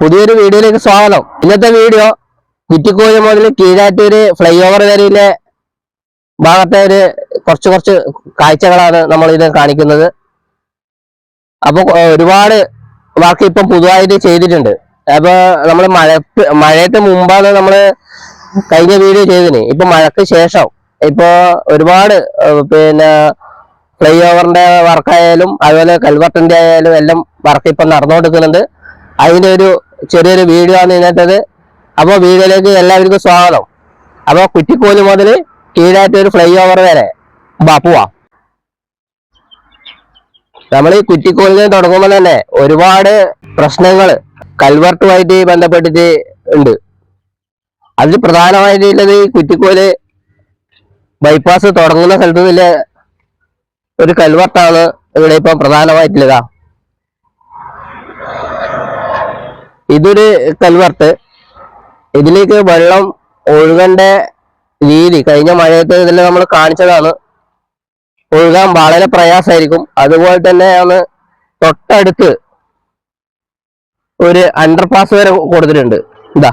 പുതിയൊരു വീഡിയോയിലേക്ക് സ്വാഗതം. ഇന്നത്തെ വീഡിയോ കുറ്റിക്കോഴി മുതൽ കീഴാറ്റൂര് ഫ്ലൈ ഓവർ വരയിലെ ഭാഗത്തെ ഒരു കുറച്ച് കുറച്ച് കാഴ്ചകളാണ് നമ്മൾ ഇത് കാണിക്കുന്നത്. അപ്പൊ ഒരുപാട് വർക്ക് ഇപ്പം പുതുതായിട്ട് ചെയ്തിട്ടുണ്ട്. അപ്പോൾ നമ്മൾ മഴ മഴയത്ത് മുമ്പാണ് നമ്മൾ കഴിഞ്ഞ വീഡിയോ ചെയ്തിന് ഇപ്പൊ മഴയ്ക്ക് ശേഷം ഇപ്പൊ ഒരുപാട് പിന്നെ ഫ്ലൈ ഓവറിന്റെ വർക്കായാലും അതുപോലെ കൽവർട്ടിന്റെ ആയാലും എല്ലാം വർക്ക് ഇപ്പം നടന്നുകൊടുക്കുന്നുണ്ട് അതിന്റെ ഒരു ചെറിയൊരു വീഡിയോ ആണ് ഇന്നത്തേത് അപ്പോൾ വീഡിയോയിലേക്ക് എല്ലാവർക്കും സ്വാഗതം. അപ്പോൾ കുറ്റിക്കോൽ മുതൽ കീഴായിട്ട് ഒരു ഫ്ലൈ ഓവർ വരെ. ബാപ്പുവാ പോവാ. നമ്മൾ ഈ കുറ്റിക്കോലിന് തുടങ്ങുമ്പോൾ തന്നെ ഒരുപാട് പ്രശ്നങ്ങൾ കൽവർട്ടുമായിട്ട് ബന്ധപ്പെട്ടിട്ട് ഉണ്ട്. അതിൽ പ്രധാനമായിട്ടുള്ളത് ഈ കുറ്റിക്കോൽ ബൈപ്പാസ് തുടങ്ങുന്ന സ്ഥലത്ത് ഒരു കൽവർട്ടാണ് ഇവിടെ ഇപ്പം പ്രധാനമായിട്ടുള്ളതാ. ഇതൊരു കൽവർട്ട്. ഇതിലേക്ക് വെള്ളം ഒഴുകേണ്ട രീതി കഴിഞ്ഞ മഴയത്ത് ഇതിൽ നമ്മൾ കാണിച്ചതാണ്. ഒഴുകാൻ വളരെ പ്രയാസമായിരിക്കും. അതുപോലെ തന്നെയാണ് തൊട്ടടുത്ത് ഒരു അണ്ടർപാസ് വരെ കൊടുത്തിട്ടുണ്ട്. ഇതാ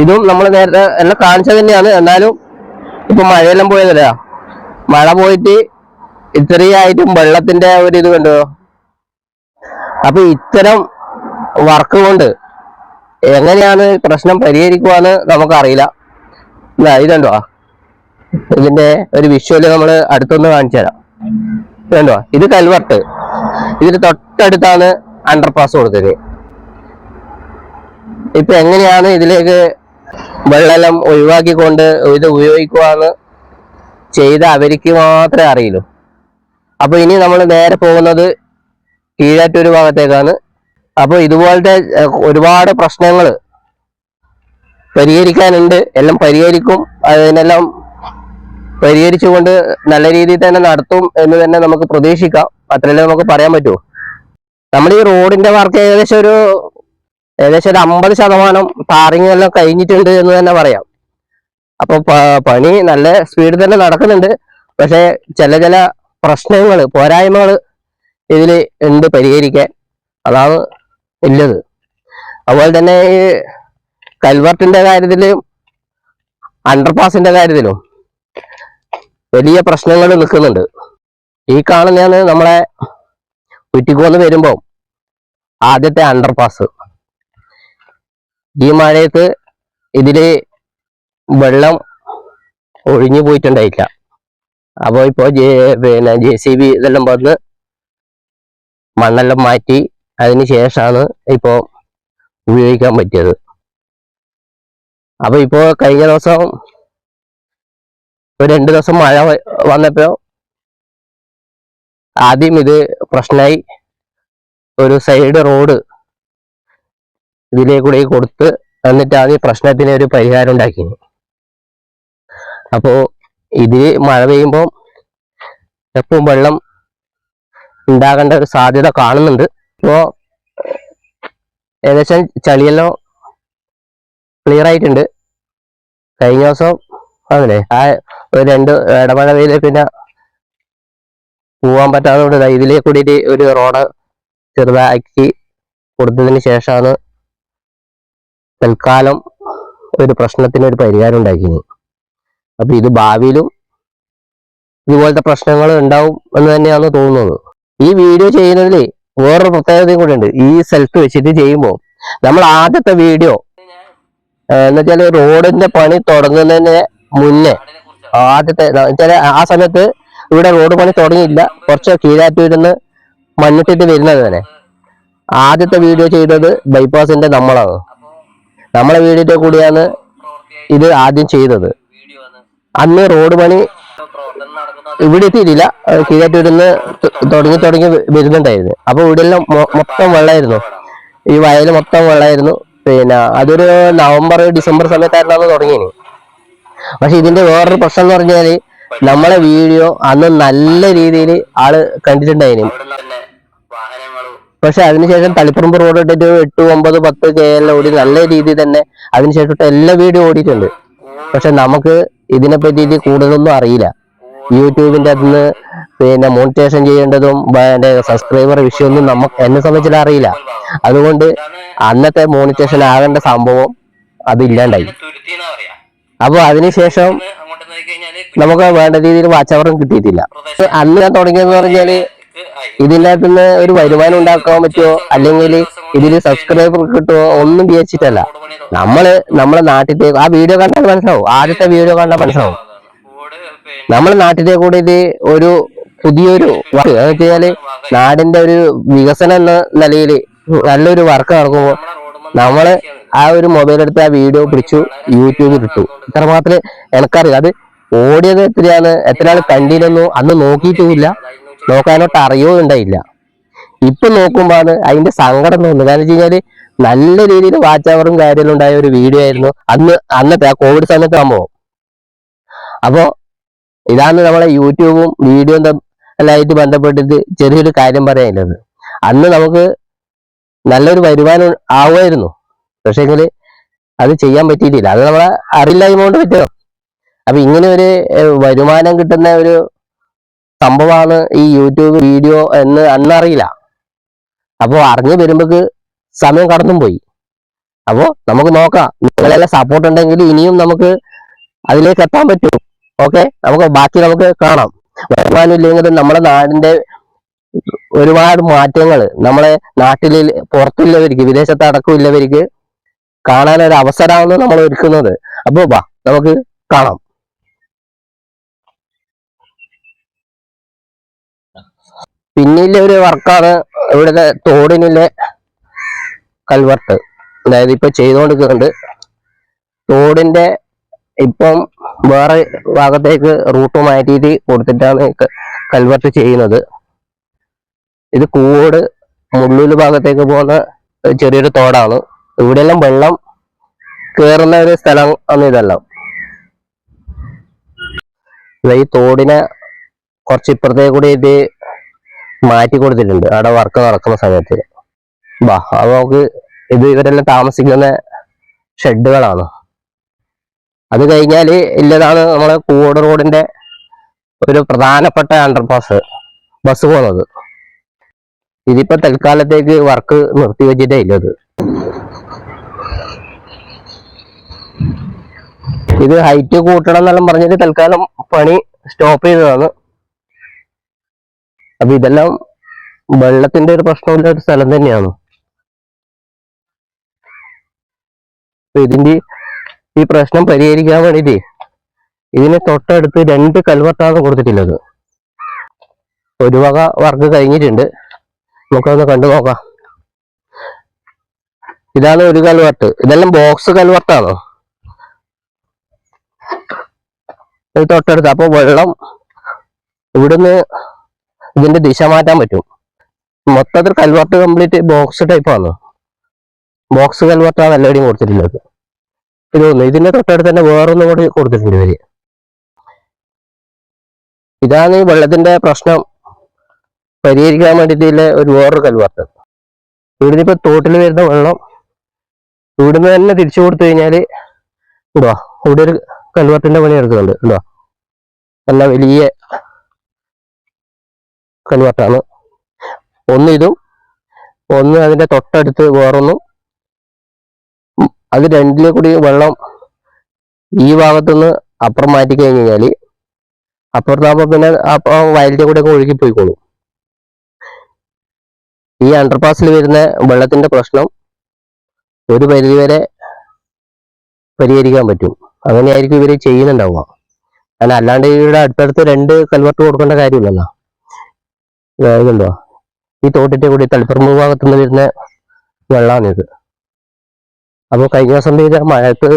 ഇതും നമ്മൾ നേരത്തെ എല്ലാം കാണിച്ചത് തന്നെയാണ്. എന്നാലും ഇപ്പൊ മഴയെല്ലാം പോയതല്ല? മഴ പോയിട്ട് ഇത്രയായിട്ടും വെള്ളത്തിന്റെ ഒരു ഇത് കണ്ടോ? അപ്പൊ ഇത്തരം വർക്ക് കൊണ്ട് എങ്ങനെയാണ് പ്രശ്നം പരിഹരിക്കുവാന്ന് നമുക്കറിയില്ല. ഇതാ ഇതുണ്ടോ ഇതിന്റെ ഒരു വിഷ്വൽ നമ്മൾ അടുത്തൊന്ന് കാണിച്ചു തരാം. ഇതുണ്ടോ ഇത് കൽവർട്ട്. ഇതിന് തൊട്ടടുത്താണ് അണ്ടർപാസ് കൊടുത്തത്. ഇപ്പൊ എങ്ങനെയാണ് ഇതിലേക്ക് വെള്ളം ഒഴിവാക്കിക്കൊണ്ട് ഇത് ഉപയോഗിക്കുവാന്ന് ചെയ്ത അവർക്ക് മാത്രമേ അറിയുള്ളൂ. അപ്പൊ ഇനി നമ്മൾ നേരെ പോകുന്നത് കീഴാറ്റൂർ ഭാഗത്തേക്കാണ്. അപ്പൊ ഇതുപോലത്തെ ഒരുപാട് പ്രശ്നങ്ങൾ പരിഹരിക്കാനുണ്ട്. എല്ലാം പരിഹരിക്കും. അതിനെല്ലാം പരിഹരിച്ചുകൊണ്ട് നല്ല രീതിയിൽ തന്നെ നടത്തും എന്ന് തന്നെ നമുക്ക് പ്രതീക്ഷിക്കാം. അത്രയല്ലേ നമുക്ക് പറയാൻ പറ്റുമോ നമ്മൾ ഈ റോഡിന്റെ വർക്ക് ഏകദേശം ഒരു ഏകദേശം ഒരു അമ്പത് ശതമാനം ടാറിങ് എല്ലാം കഴിഞ്ഞിട്ടുണ്ട് എന്ന് തന്നെ പറയാം. അപ്പൊ പണി നല്ല സ്പീഡിൽ തന്നെ നടക്കുന്നുണ്ട്. പക്ഷെ ചില ചില പ്രശ്നങ്ങൾ പോരായ്മകൾ ഇതിൽ ഉണ്ട് പരിഹരിക്കാൻ. അതാണ് ഇല്ലത് അതുപോലെ തന്നെ ഈ കൽവർട്ടിന്റെ കാര്യത്തിലും അണ്ടർപാസിന്റെ കാര്യത്തിലും വലിയ പ്രശ്നങ്ങൾ നിൽക്കുന്നുണ്ട്. ഈ കാണുന്നതാണ് നമ്മളെ കുറ്റിക്കോന്ന് വരുമ്പോ ആദ്യത്തെ അണ്ടർപാസ് ഈ മഴയത്ത് ഇതിൽ വെള്ളം ഒഴിഞ്ഞു പോയിട്ടുണ്ടായില്ല. അപ്പോൾ ഇപ്പോ ജെ പിന്നെ ജെ സി ബി ഇതെല്ലാം വന്ന് മണ്ണെല്ലാം മാറ്റി അതിന് ശേഷമാണ് ഇപ്പോൾ ഉപയോഗിക്കാൻ പറ്റിയത്. അപ്പോൾ ഇപ്പോൾ കഴിഞ്ഞ ദിവസം ഒരു രണ്ട് ദിവസം മഴ വന്നപ്പോൾ ആദ്യം ഇത് പ്രശ്നമായി ഒരു സൈഡ് റോഡ് ഇതിലേക്കൂടെ കൊടുത്ത് എന്നിട്ട് ആദ്യം പ്രശ്നത്തിന് ഒരു പരിഹാരം ഉണ്ടാക്കിയത് അപ്പോൾ ഇതിൽ മഴ പെയ്യുമ്പോൾ എപ്പോഴും വെള്ളം ഉണ്ടാകേണ്ട ഒരു സാധ്യത കാണുന്നുണ്ട്. ഇപ്പോ ഏകദേശം ചളിയെല്ലാം ക്ലിയർ ആയിട്ടുണ്ട്. കഴിഞ്ഞ ദിവസം അതല്ലേ ആ ഒരു രണ്ട് ഇടമഴ പിന്നെ പോവാൻ പറ്റാത്തതുകൊണ്ട് ദാ ഇതിലേ കൂടിയിട്ട് ഒരു റോഡ് ചെറുതാക്കി കൊടുത്തതിന് ശേഷമാണ് തൽക്കാലം ഒരു പ്രശ്നത്തിന് ഒരു പരിഹാരം ഉണ്ടാക്കിയത്. അപ്പൊ ഇത് ഭാവിയിലും ഇതുപോലത്തെ പ്രശ്നങ്ങൾ ഉണ്ടാവും എന്ന് തന്നെയാണ് തോന്നുന്നത്. ഈ വീഡിയോ ചെയ്യുന്നതിൽ വേറൊരു പ്രത്യേകതയും കൂടെ ഉണ്ട് ഈ സ്ഥലത്ത് വെച്ചിട്ട് ചെയ്യുമ്പോൾ നമ്മൾ ആദ്യത്തെ വീഡിയോ എന്ന് വെച്ചാൽ റോഡിന്റെ പണി തുടങ്ങുന്നതിന് മുന്നേ ആദ്യത്തെ വെച്ചാൽ ആ സമയത്ത് ഇവിടെ റോഡ് പണി തുടങ്ങിയില്ല. കുറച്ച് കീഴാറ്റൂരിന്ന് മണ്ണിട്ടിട്ട് വരുന്നത് തന്നെ ആദ്യത്തെ വീഡിയോ ചെയ്തത് ബൈപ്പാസിന്റെ നമ്മളാണ്. നമ്മളെ വീടിന്റെ കൂടിയാണ് ഇത് ആദ്യം ചെയ്തത്. അന്ന് റോഡ് പണി ഇവിടെ എത്തിയിട്ടില്ല. കീഴാറ്റൂരിന്ന് തുടങ്ങി തുടങ്ങി വരുന്നുണ്ടായിരുന്നു. അപ്പൊ ഇവിടെ എല്ലാം മൊത്തം വെള്ളമായിരുന്നു. ഈ വയൽ മൊത്തം വെള്ളമായിരുന്നു. പിന്നെ അതൊരു നവംബർ ഡിസംബർ സമയത്തായിരുന്നു തുടങ്ങിയത് പക്ഷെ ഇതിന്റെ വേറൊരു പ്രശ്നം എന്ന് പറഞ്ഞാൽ നമ്മളെ വീഡിയോ അന്ന് നല്ല രീതിയിൽ ആൾ കണ്ടിട്ടുണ്ടായിരുന്നു പക്ഷെ അതിനുശേഷം തളിപ്പറമ്പ് റോഡ് ഇട്ടിട്ട് എട്ട് ഒമ്പത് പത്ത് കെ എൽ ഓടി നല്ല രീതിയിൽ തന്നെ അതിനുശേഷം എല്ലാ വീഡിയോ ഓടിയിട്ടുണ്ട്. പക്ഷെ നമുക്ക് ഇതിനെ പറ്റിയിട്ട് കൂടുതലൊന്നും അറിയില്ല. യൂട്യൂബിന്റെ അതിന്ന് പിന്നെ മോണിറ്റേഷൻ ചെയ്യേണ്ടതും അതിന്റെ സബ്സ്ക്രൈബർ വിഷയമൊന്നും നമുക്ക് എന്നെ സംബന്ധിച്ചിട്ട് അറിയില്ല. അതുകൊണ്ട് അന്നത്തെ മോണിറ്റേഷൻ ആകേണ്ട സംഭവം അതില്ലാണ്ടായി അപ്പോൾ അതിനുശേഷം നമുക്ക് വേണ്ട രീതിയിൽ വാച്ച് അവറും കിട്ടിയിട്ടില്ല. അന്ന് ഞാൻ തുടങ്ങിയെന്ന് പറഞ്ഞാൽ ഇതിന്റെ അകത്ത് നിന്ന് ഒരു വരുമാനം ഉണ്ടാക്കാൻ പറ്റുമോ അല്ലെങ്കിൽ ഇതിൽ സബ്സ്ക്രൈബർ കിട്ടുമോ ഒന്നും വിചാരിച്ചിട്ടല്ല. നമ്മൾ നമ്മളെ നാട്ടിലേക്ക് ആ വീഡിയോ കണ്ടാൽ മനസ്സിലാവും. ആദ്യത്തെ വീഡിയോ കണ്ടാൽ മനസ്സിലാവും. നമ്മളെ നാട്ടിലെ കൂടെ ഇത് ഒരു പുതിയൊരു വർക്ക്. വെച്ചാൽ നാടിന്റെ ഒരു വികസനം എന്ന നിലയിൽ നല്ലൊരു വർക്ക് നടക്കുമ്പോൾ നമ്മൾ ആ ഒരു മൊബൈൽ എടുത്ത് ആ വീഡിയോ പിടിച്ചു യൂട്യൂബിൽ ഇട്ടു. ഇത്ര മാത്രമേ എനിക്കറിയാം. അത് ഓടിയത് എത്രയാണ്? എത്ര ആൾ കണ്ടിരുന്നു അന്ന് നോക്കിയിട്ടില്ല നോക്കാനോട്ട് അറിയോ ഉണ്ടായില്ല. ഇപ്പൊ നോക്കുമ്പോ അത് അതിന്റെ സങ്കടം തോന്നുന്നു കാരണം വെച്ച് കഴിഞ്ഞാൽ നല്ല രീതിയിൽ വാച്ച് അവറും കാര്യങ്ങളും ഉണ്ടായ ഒരു വീഡിയോ ആയിരുന്നു. അന്ന് അന്നത്തെ ആ കോവിഡ് സമയത്ത് സംഭവം അപ്പോ ഇതാണ് നമ്മളെ യൂട്യൂബും വീഡിയോ എല്ലായിട്ട് ബന്ധപ്പെട്ടിട്ട് ചെറിയൊരു കാര്യം പറയാനുള്ളത്. അന്ന് നമുക്ക് നല്ലൊരു വരുമാനം ആവുമായിരുന്നു. പക്ഷേങ്കിൽ അത് ചെയ്യാൻ പറ്റിയിട്ടില്ല. അത് നമ്മളെ അറിയില്ലായ്മ കൊണ്ട് പറ്റുമോ? അപ്പൊ ഇങ്ങനെ ഒരു വരുമാനം കിട്ടുന്ന ഒരു സംഭവമാണ് ഈ യൂട്യൂബ് വീഡിയോ എന്ന് അന്നറിയില്ല. അപ്പോൾ അറിഞ്ഞു വരുമ്പോക്ക് സമയം കടന്നും പോയി അപ്പോൾ നമുക്ക് നോക്കാം. നിങ്ങളെല്ലാം സപ്പോർട്ട് ഉണ്ടെങ്കിൽ ഇനിയും നമുക്ക് അതിലേക്ക് എത്താൻ പറ്റും ഓക്കെ നമുക്ക് ബാക്കി നമുക്ക് കാണാം. വരുമാനം ഇല്ലെങ്കിൽ നമ്മുടെ നാടിന്റെ ഒരുപാട് മാറ്റങ്ങൾ നമ്മളെ നാട്ടിൽ പുറത്തുള്ളവർക്ക് വിദേശത്ത് അടക്കമില്ലവർക്ക് കാണാൻ ഒരു അവസരമാണ് നമ്മൾ ഒരുക്കുന്നത്. അപ്പോ വാ നമുക്ക് കാണാം. പിന്നിലെ ഒരു വർക്കാണ് ഇവിടുത്തെ തോടിനുള്ള കൽവർട്ട് അതായത് ഇപ്പൊ ചെയ്തുകൊണ്ടിരിക്കുന്നുണ്ട്. തോടിന്റെ ഇപ്പം വേറെ ഭാഗത്തേക്ക് റൂട്ട് മാറ്റിയിട്ട് കൊടുത്തിട്ടാണ് കൽവർട്ട് ചെയ്യുന്നത്. ഇത് കൂട് മുള്ളൂര് ഭാഗത്തേക്ക് പോകുന്ന ചെറിയൊരു തോടാണ്. ഇവിടെയെല്ലാം വെള്ളം കയറുന്ന ഒരു സ്ഥലം ആണ് ഇതെല്ലാം ഈ തോടിനെ കുറച്ച് ഇപ്പുറത്തേക്ക് കൂടി ഇത് മാറ്റി കൊടുത്തിട്ടുണ്ട്. അവിടെ വർക്ക് നടക്കുന്ന സമയത്ത്. ബാ അത് നമുക്ക് ഇത് ഇവരെല്ലാം താമസിക്കുന്ന ഷെഡുകളാണ് അത് കഴിഞ്ഞാൽ ഇല്ലതാണ് നമ്മളെ കൂട് റോഡിന്റെ ഒരു പ്രധാനപ്പെട്ട അണ്ടർപാസ് ബസ് പോകുന്നത് ഇതിപ്പോ തൽക്കാലത്തേക്ക് വർക്ക് നിർത്തി നിർത്തിവെച്ചിട്ടേ ഇല്ലത് ഇത്. ഹൈറ്റ് കൂട്ടണം എന്നെല്ലാം പറഞ്ഞിട്ട് തൽക്കാലം പണി സ്റ്റോപ്പ് ചെയ്തതാണ്. അപ്പൊ ഇതെല്ലാം വെള്ളത്തിന്റെ ഒരു പ്രശ്നമുള്ള ഒരു സ്ഥലം തന്നെയാണ്. ഇതിന്റെ ഈ പ്രശ്നം പരിഹരിക്കാൻ വേണ്ടിട്ട് ഇതിന് തൊട്ടടുത്ത് രണ്ട് കൽവർട്ടാണ് കൊടുത്തിട്ടുള്ളത്. ഒരു വക വർക്ക് കഴിഞ്ഞിട്ടുണ്ട്. നമുക്കൊന്ന് കണ്ടു നോക്കാം. ഇതാണ് ഒരു കൽവർട്ട് ഇതെല്ലാം ബോക്സ് കൽവർട്ടാണോ ഇത് തൊട്ടടുത്ത്. അപ്പൊ വെള്ളം ഇവിടുന്ന് ഇതിന്റെ ദിശ മാറ്റാൻ പറ്റും. മൊത്തത്തിൽ കൽവർട്ട് കംപ്ലീറ്റ് ബോക്സ് ടൈപ്പ് ആണോ ബോക്സ് കൽവർട്ടാണ് എല്ലാവരുടെയും കൊടുത്തിട്ടുള്ളത്. ഇത് തോന്നുന്നു ഇതിന്റെ തൊട്ടടുത്ത് തന്നെ വേറൊന്നും കൂടി കൊടുത്തിട്ടുണ്ട് ഇവർ. ഇതാണ് ഈ വെള്ളത്തിന്റെ പ്രശ്നം. പരിഹരിക്കാൻ വേണ്ടിയിട്ടുള്ള ഒരു വേറൊരു കൽവാർത്ത ഇവിടുന്ന് ഇപ്പൊ തോട്ടിൽ വരുന്ന വെള്ളം ഇവിടുന്ന് തന്നെ തിരിച്ചു കൊടുത്തു കഴിഞ്ഞാൽ ഉണ്ടോ? ഇവിടെ ഒരു കൽവാർത്തിന്റെ പണി എടുക്കുന്നുണ്ട് ഉണ്ടോ? നല്ല വലിയ കൽവാർത്താണ് ഒന്ന് ഇതും ഒന്ന് അതിന്റെ തൊട്ടടുത്ത് വേറൊന്നും അത് രണ്ടിലെ കൂടി വെള്ളം ഈ ഭാഗത്തുനിന്ന് അപ്പുറം മാറ്റി കഴിഞ്ഞ് കഴിഞ്ഞാൽ അപ്പുറത്താകുമ്പോ പിന്നെ അപ്പൊ വയലിന്റെ കൂടെ ഒക്കെ ഒഴുകി ഈ അണ്ടർപാസിൽ വരുന്ന വെള്ളത്തിന്റെ പ്രശ്നം ഒരു പരിധിവരെ പരിഹരിക്കാൻ പറ്റും. അങ്ങനെയായിരിക്കും ഇവർ ചെയ്യുന്നുണ്ടാവുക. കാരണം അല്ലാണ്ട് ഇവിടെ അടുത്തടുത്ത് രണ്ട് കൽവർട്ട് കൊടുക്കേണ്ട കാര്യമില്ലല്ലോ. ഇതുണ്ടോ? ഈ തോട്ടിന്റെ കൂടി തളിപ്പറമ്പ് ഭാഗത്തുനിന്ന് വരുന്ന വെള്ളമാണിത് അപ്പോൾ കഴിഞ്ഞ ദിവസം പെയ്ത മഴക്ക്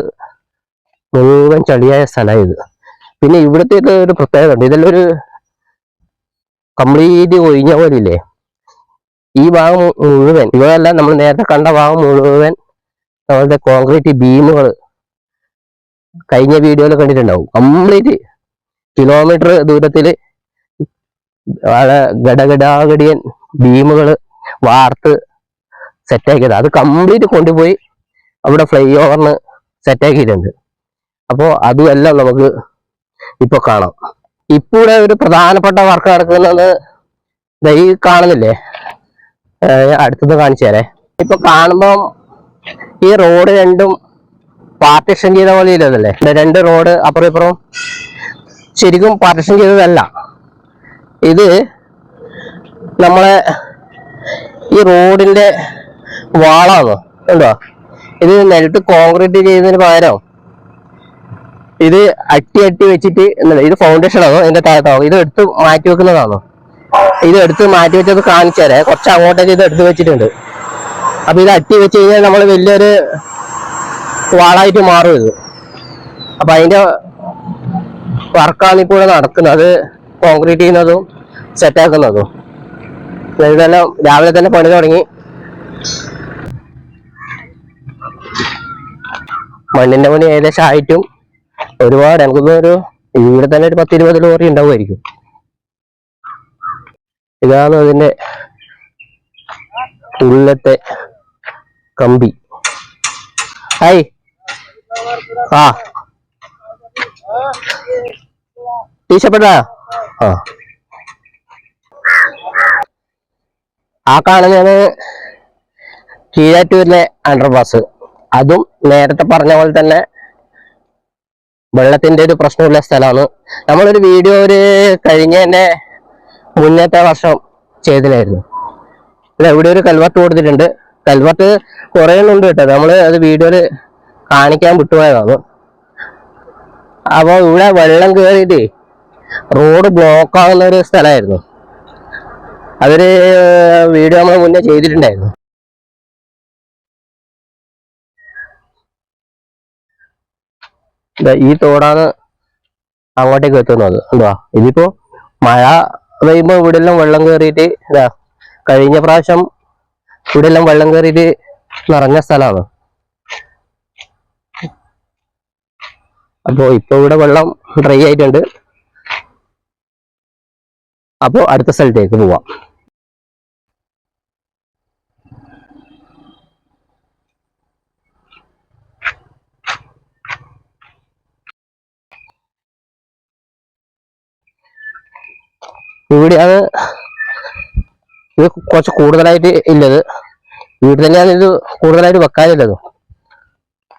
മുഴുവൻ ചളിയായ സ്ഥലമാണ് ഇത്. പിന്നെ ഇവിടുത്തെ ഒരു പ്രത്യേകത ഉണ്ട്. ഇതെല്ലാം ഒരു കംപ്ലീറ്റ് ഒഴിഞ്ഞ പോലെ ഇല്ലേ ഈ ഭാഗം മുഴുവൻ ഇവയെല്ലാം നമ്മൾ നേരത്തെ കണ്ട ഭാഗം മുഴുവൻ നമ്മളുടെ കോൺക്രീറ്റ് ബീമുകൾ കഴിഞ്ഞ വീഡിയോയിൽ കണ്ടിട്ടുണ്ടാവും. കംപ്ലീറ്റ് കിലോമീറ്റർ ദൂരത്തിൽ ഗടഗടാഗടിയൻ ബീമുകൾ വാർത്ത് സെറ്റാക്കിയത് അത് കംപ്ലീറ്റ് കൊണ്ടുപോയി അവിടെ ഫ്ലൈ ഓവറിന് സെറ്റാക്കിയിട്ടുണ്ട് അപ്പോൾ അതുമെല്ലാം നമുക്ക് ഇപ്പോൾ കാണാം. ഇപ്പോഴെ ഒരു പ്രധാനപ്പെട്ട വർക്ക് നടക്കുന്നത് ഈ കാണുന്നില്ലേ? അടുത്തത് കാണിച്ചു തരേ. ഇപ്പൊ കാണുമ്പം ഈ റോഡ് രണ്ടും പാർട്ടിഷൻ ചെയ്ത പോലെ ഇല്ലതല്ലേ രണ്ട് റോഡ് അപ്പുറം ഇപ്പുറം ശരിക്കും പാർട്ടിഷൻ ചെയ്തതല്ല. ഇത് നമ്മളെ ഈ റോഡിന്റെ വാളാണ്. ഉണ്ടോ ഇത് നിലത്ത് കോൺക്രീറ്റ് ചെയ്യുന്നതിന് പകരം ഇത് അട്ടി അട്ടി വെച്ചിട്ട് ഇത് ഫൗണ്ടേഷൻ ആണോ? എന്റെ താഴത്താണോ? ഇത് എടുത്ത് മാറ്റി വെക്കുന്നതാണോ? ഇത് എടുത്ത് മാറ്റി വെച്ചത് കാണിച്ചു കുറച്ച് അങ്ങോട്ടേക്ക് ഇത് എടുത്ത് വെച്ചിട്ടുണ്ട്. അപ്പൊ ഇത് അട്ടി വെച്ച് കഴിഞ്ഞാൽ നമ്മൾ വലിയൊരു വാളായിട്ട് മാറും ഇത്. അപ്പൊ അതിന്റെ വർക്കാണ് ഇപ്പോൾ ഇവിടെ നടക്കുന്നത്. കോൺക്രീറ്റ് ചെയ്യുന്നതും സെറ്റാക്കുന്നതും ഇതെല്ലാം രാവിലെ തന്നെ പണി തുടങ്ങി. മണ്ണിന്റെ പണി ഏകദേശം ആയിട്ടും ഒരുപാട്. എനിക്കൊന്ന് ഒരു ഇവിടെ തന്നെ ഒരു പത്തിരുപത് ലോറി ഉണ്ടാവുമായിരിക്കും. ഇതാണ് അതിന്റെ ഉള്ളത്തെ കമ്പി. ഹായ് ആ. ടീഷപ്പെട്ടാ ആ. ആ കാണുന്നതാണ് കീഴാറ്റൂരിലെ അണ്ടർപാസ് അതും നേരത്തെ പറഞ്ഞ പോലെ തന്നെ വെള്ളത്തിന്റെ ഒരു പ്രശ്നമുള്ള സ്ഥലമാണ്. നമ്മളൊരു വീഡിയോ ഒരു കഴിഞ്ഞതിന്റെ മുന്നത്തെ വർഷം ചെയ്തിലായിരുന്നു അല്ല ഇവിടെ ഒരു കൽവർട്ട് കൊടുത്തിട്ടുണ്ട്. കൽവർട്ട് കുറെ ഉണ്ട് കേട്ടോ. നമ്മൾ അത് വീഡിയോയിൽ കാണിക്കാൻ വിട്ടുപോയതാണ്. അപ്പോൾ ഇവിടെ വെള്ളം കയറിയിട്ട് റോഡ് ബ്ലോക്ക് ആകുന്ന ഒരു സ്ഥലമായിരുന്നു. അതൊരു വീഡിയോ നമ്മൾ മുന്നേ ചെയ്തിട്ടുണ്ടായിരുന്നു. ഈ തോടാണ് അങ്ങോട്ടേക്ക് എത്തുന്നത്. എന്തുവാ? ഇതിപ്പോ മഴ പെയ്യുമ്പോ ഇവിടെ എല്ലാം വെള്ളം കയറിയിട്ട് ഇതാ കഴിഞ്ഞ പ്രാവശ്യം ഇവിടെ എല്ലാം വെള്ളം കയറിയിട്ട് നിറഞ്ഞ സ്ഥലമാണ്. അപ്പോ ഇപ്പൊ ഇവിടെ വെള്ളം ഡ്രൈ ആയിട്ടുണ്ട്. അപ്പോ അടുത്ത സ്ഥലത്തേക്ക് പോവാം. ഇവിടെയാണ് ഇത് കുറച്ച് കൂടുതലായിട്ട് ഇല്ലത്. വീട്ടിൽ തന്നെയാണ് ഇത് കൂടുതലായിട്ട് വെക്കാനില്ലത്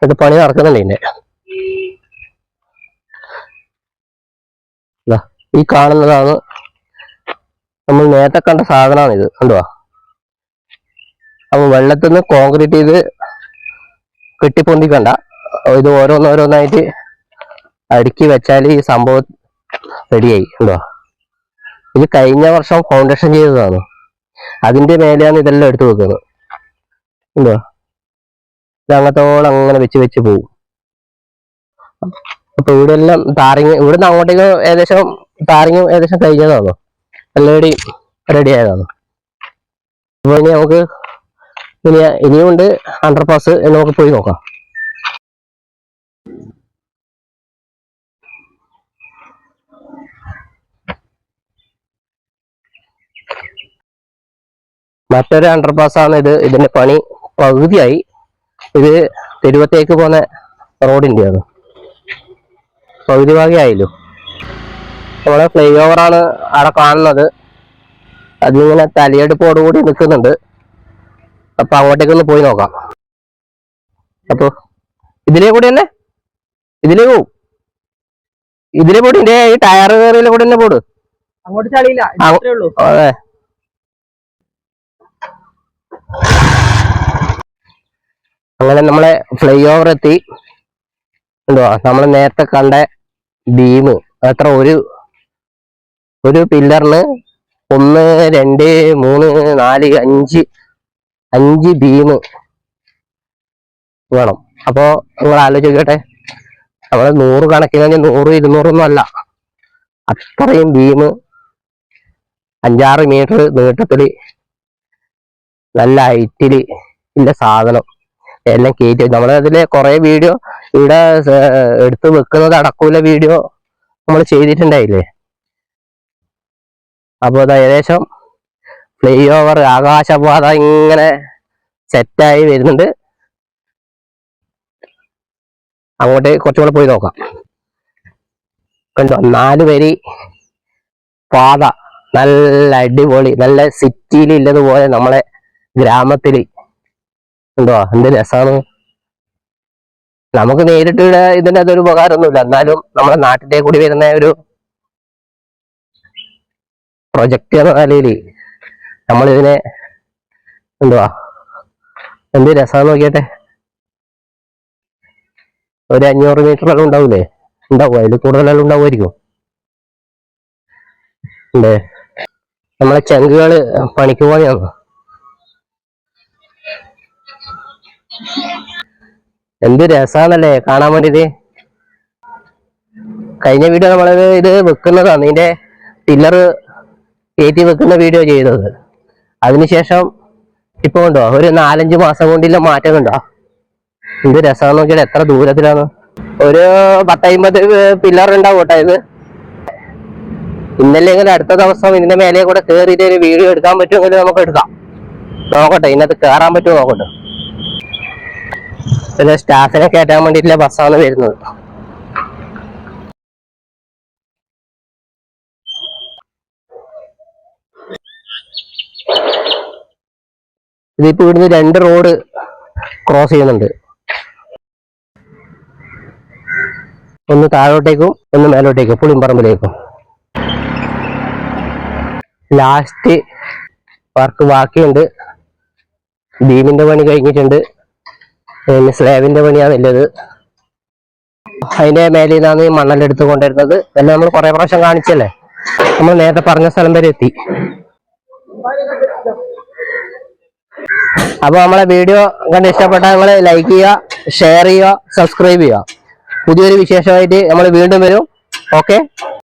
ഇത് പണി നടക്കുന്നുണ്ട് ഇതിന്റെ ഈ കാണുന്നതാണ് നമ്മൾ നേരത്തെ കണ്ട സാധനമാണ് ഇത്. കണ്ടുവാ അപ്പൊ വെള്ളത്തിൽ നിന്ന് കോൺക്രീറ്റ് ചെയ്ത് കെട്ടിപ്പൊന്തിക്കണ്ട. ഇത് ഓരോന്നോരോന്നായിട്ട് അടുക്കി വെച്ചാൽ ഈ സംഭവം റെഡിയായി കണ്ടുവാ ഇത് കഴിഞ്ഞ വർഷം ഫൗണ്ടേഷൻ ചെയ്തതാണ്. അതിന്റെ മേലെയാണ് ഇതെല്ലാം എടുത്തു വെക്കുന്നത്. എന്തുവാ ഇത് അങ്ങത്തോളം അങ്ങനെ വെച്ച് വെച്ച് പോകും അപ്പൊ ഇവിടെ എല്ലാം താരങ്ങ് ഇവിടുന്ന് അങ്ങോട്ടേക്ക് ഏകദേശം താരങ്ങ ഏകദേശം കഴിഞ്ഞതാണ്? എല്ലടി റെഡി ആയതാണ്? അപ്പൊ ഇനി നമുക്ക് ഇനി ഇനിയുണ്ട് അണ്ടർ പാസ് നമുക്ക് പോയി നോക്കാം. മറ്റൊരു അണ്ടർപാസ് ആണ് ഇത്. ഇതിന്റെ പണി പകുതിയായി. ഇത് തിരുവത്തേക്ക് പോകുന്ന റോഡിന്റെ ആണ്. പകുതി ഭാഗമായല്ലോ നമ്മളെ ഫ്ലൈ ഓവറാണ് അവിടെ കാണുന്നത്. അതിങ്ങനെ തലയെടുപ്പോടുകൂടി നിൽക്കുന്നുണ്ട്. അപ്പൊ അങ്ങോട്ടേക്കൊന്ന് പോയി നോക്കാം. അപ്പൊ ഇതിലേ കൂടി തന്നെ ഇതിലേ പോവും. ഇതിലേ പോടി ഈ ടയർ കയറിയിലെ കൂടി തന്നെ പോട്. അങ്ങോട്ട് ചളിയില്ല. അതെ. അങ്ങനെ നമ്മളെ ഫ്ലൈ ഓവർ എത്തി. എന്തുവാ നമ്മൾ നേരത്തെ കണ്ട ബീം അത്ര ഒരു ഒരു പില്ലറിന് ഒന്ന് രണ്ട് മൂന്ന് നാല് അഞ്ച് അഞ്ച് ബീം വേണം. അപ്പോ നിങ്ങൾ ആലോചിക്കട്ടെ നമ്മൾ നൂറ് കണക്കിന് നൂറ് ഇരുന്നൂറൊന്നും അല്ല. അത്രയും ബീം അഞ്ചാറ് മീറ്റർ നീട്ടത്തിൽ നല്ല ഹൈറ്റിൽ ഇല്ല സാധനം. എല്ലാം കയറ്റി നമ്മൾ അതിൽ കുറെ വീഡിയോ ഇവിടെ എടുത്തു വെക്കുന്നത് അടക്കൂല വീഡിയോ നമ്മൾ ചെയ്തിട്ടുണ്ടായില്ലേ? അപ്പോൾ അത് ഏകദേശം ഫ്ലൈ ഓവർ ആകാശപാത ഇങ്ങനെ സെറ്റായി വരുന്നുണ്ട്. അങ്ങോട്ട് കുറച്ചുകൂടെ പോയി നോക്കാം. കണ്ടോ? നാല് വരി പാത. നല്ല അടിപൊളി. നല്ല സിറ്റിയിൽ ഇല്ലതുപോലെ നമ്മളെ ഗ്രാമത്തിൽ എന്തോ എന്ത് രസമാണ് നമുക്ക് നേരിട്ട് ഇവിടെ ഇതിന്റെ അതൊരു ഉപകാരമൊന്നുമില്ല. എന്നാലും നമ്മുടെ നാട്ടിലേക്ക് കൂടി വരുന്ന ഒരു പ്രൊജക്ട് എന്ന നിലയിൽ നമ്മളിതിനെ എന്തുവാ? എന്ത് രസമാണ് നോക്കിയട്ടെ. ഒരു അഞ്ഞൂറ് മീറ്ററെല്ലാം ഉണ്ടാവൂലേ? ഉണ്ടാവും. അതിൽ കൂടുതലെല്ലാം ഉണ്ടാവുമായിരിക്കും. ഉണ്ട് നമ്മളെ ചങ്കുകൾ പണിക്ക് പോയാണ് എന്ത് രസാന്നല്ലേ കാണാൻ വേണ്ടിട്ട്. കഴിഞ്ഞ വീഡിയോ നമ്മളത് ഇത് വെക്കുന്നതാണ്. ഇതിന്റെ ടില്ലർ കയറ്റി വെക്കുന്ന വീഡിയോ ചെയ്തത്. അതിനുശേഷം ഇപ്പൊ ഉണ്ടോ ഒരു നാലഞ്ച് മാസം കൊണ്ടില്ല മാറ്റം ഉണ്ടോ എന്ത് രസം നോക്കിയാൽ എത്ര ദൂരത്തിലാണ്. ഒരു പത്തമ്പത് പില്ലർ ഉണ്ടാവും കേട്ടോ ഇത്. ഇന്നല്ലെങ്കിൽ അടുത്ത ദിവസം ഇതിന്റെ മേലെ കൂടെ കയറിയിട്ട് ഒരു വീഡിയോ എടുക്കാൻ പറ്റുമെങ്കിൽ നമുക്ക് എടുക്കാം. നോക്കട്ടെ ഇന്നത്തെ കേറാൻ പറ്റുമോ നോക്കട്ടെ. പിന്നെ സ്റ്റാഫിനെ കയറ്റാൻ വേണ്ടിയിട്ടുള്ള ബസ്സാണ് വരുന്നത്. ഇതിപ്പോ ഇവിടുന്ന് രണ്ട് റോഡ് ക്രോസ് ചെയ്യുന്നുണ്ട്. ഒന്ന് താഴോട്ടേക്കും ഒന്ന് മേലോട്ടേക്കും പുളിമ്പറമ്പിലേക്കും. ലാസ്റ്റ് വർക്ക് ബാക്കിയുണ്ട്. ബീമിന്റെ പണി കഴിഞ്ഞിട്ടുണ്ട്. പിന്നെ സ്ലാബിന്റെ പണിയാണ് പണിയാണുള്ളത് അതിന്റെ മേലിൽ നിന്നാണ് ഈ മണ്ണെടുത്ത് കൊണ്ടുവരുന്നത് എല്ലാം നമ്മൾ കുറെ പ്രാവശ്യം കാണിച്ചല്ലേ? നമ്മൾ നേരത്തെ പറഞ്ഞ സ്ഥലം വരെ എത്തി. അപ്പൊ നമ്മളെ വീഡിയോ കണ്ട് ഇഷ്ടപ്പെട്ടാൽ നിങ്ങൾ ലൈക്ക് ചെയ്യുക ഷെയർ ചെയ്യുക സബ്സ്ക്രൈബ് ചെയ്യുക. പുതിയൊരു വിശേഷമായിട്ട് നമ്മൾ വീണ്ടും വരും. ഓക്കെ